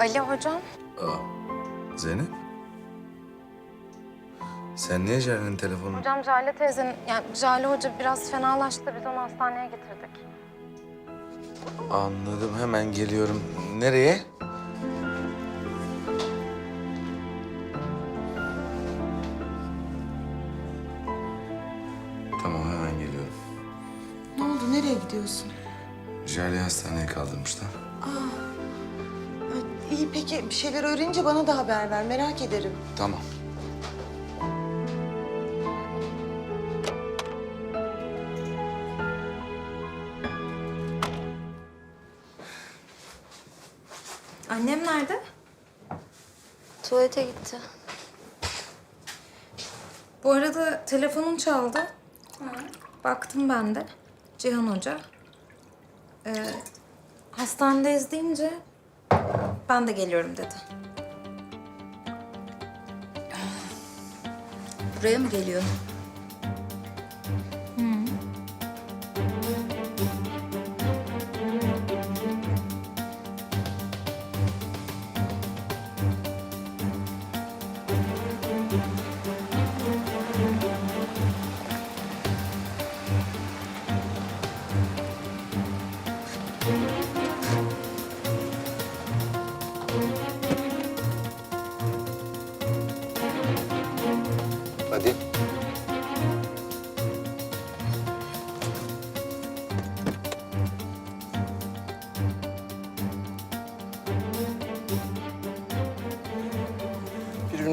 Ali hocam. Aa, Zeynep? Sen niye Jare'nin telefonunu... Hocam Jale teyzenin, yani Jale hoca biraz fenalaştı. Biz onu hastaneye getirdik. Anladım, hemen geliyorum. Nereye? Tamam, hemen geliyorum. Ne oldu? Nereye gidiyorsun? Jale'yi hastaneye kaldırmışlar. Ay, İyi peki bir şeyler öğrenince bana da haber ver. Merak ederim. Tamam. Annem nerede? Tuvalete gitti. Bu arada telefonum çaldı. Baktım ben de. Cihan Hoca. Ee, hastanedeyiz deyince ben de geliyorum dedi. Buraya mı geliyor?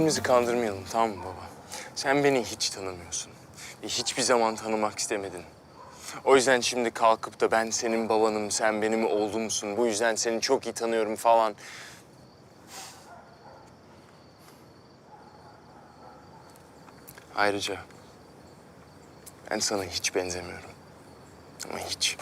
Birbirimizi kandırmayalım tamam mı baba? Sen beni hiç tanımıyorsun. Ve hiçbir zaman tanımak istemedin. O yüzden şimdi kalkıp da ben senin babanım, sen benim oğlumsun. Bu yüzden seni çok iyi tanıyorum falan. Ayrıca ben sana hiç benzemiyorum. Ama hiç.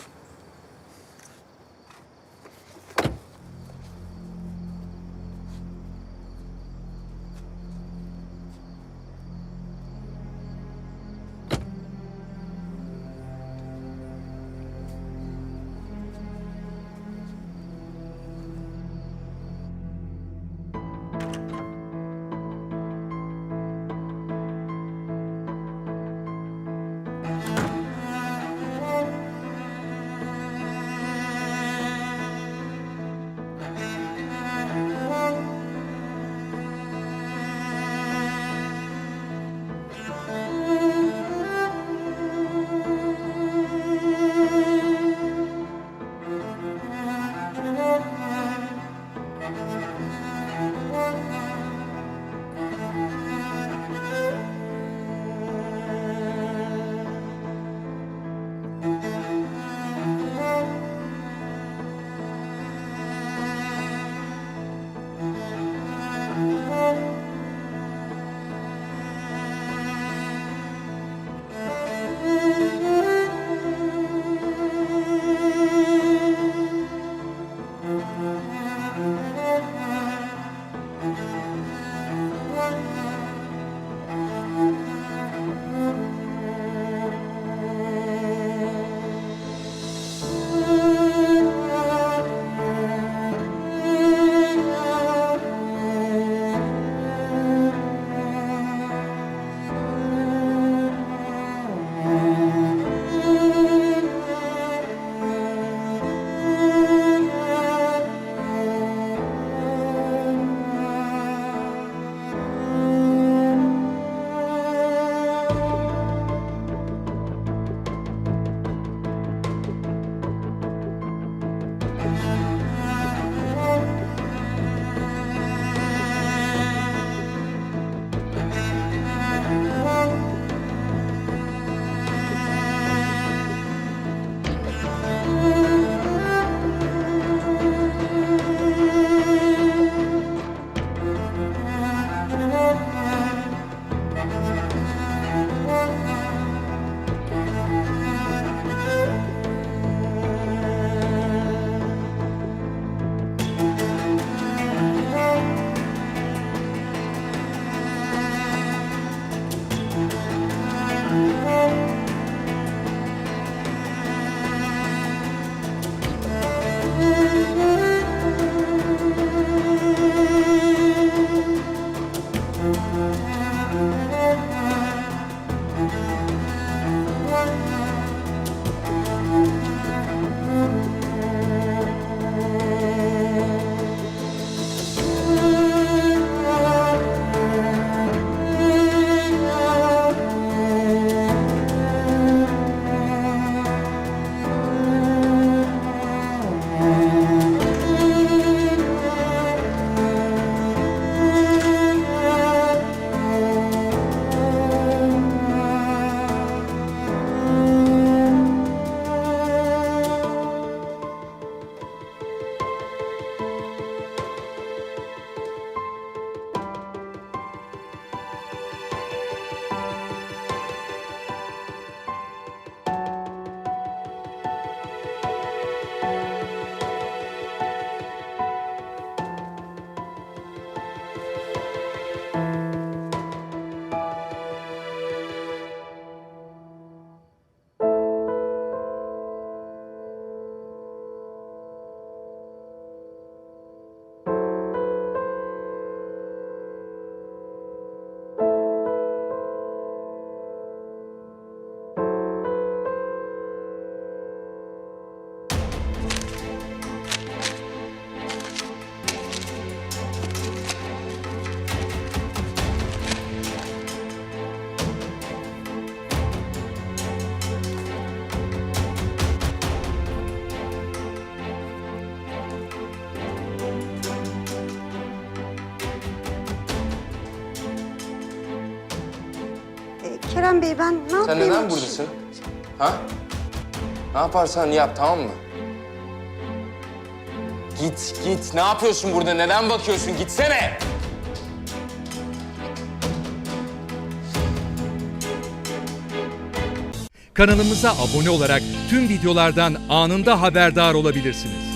Kerem Bey ben ne yapayım? Sen neden buradasın? Ha? Ne yaparsan yap tamam mı? Git git. Ne yapıyorsun burada? Neden bakıyorsun? Gitsene. Kanalımıza abone olarak tüm videolardan anında haberdar olabilirsiniz.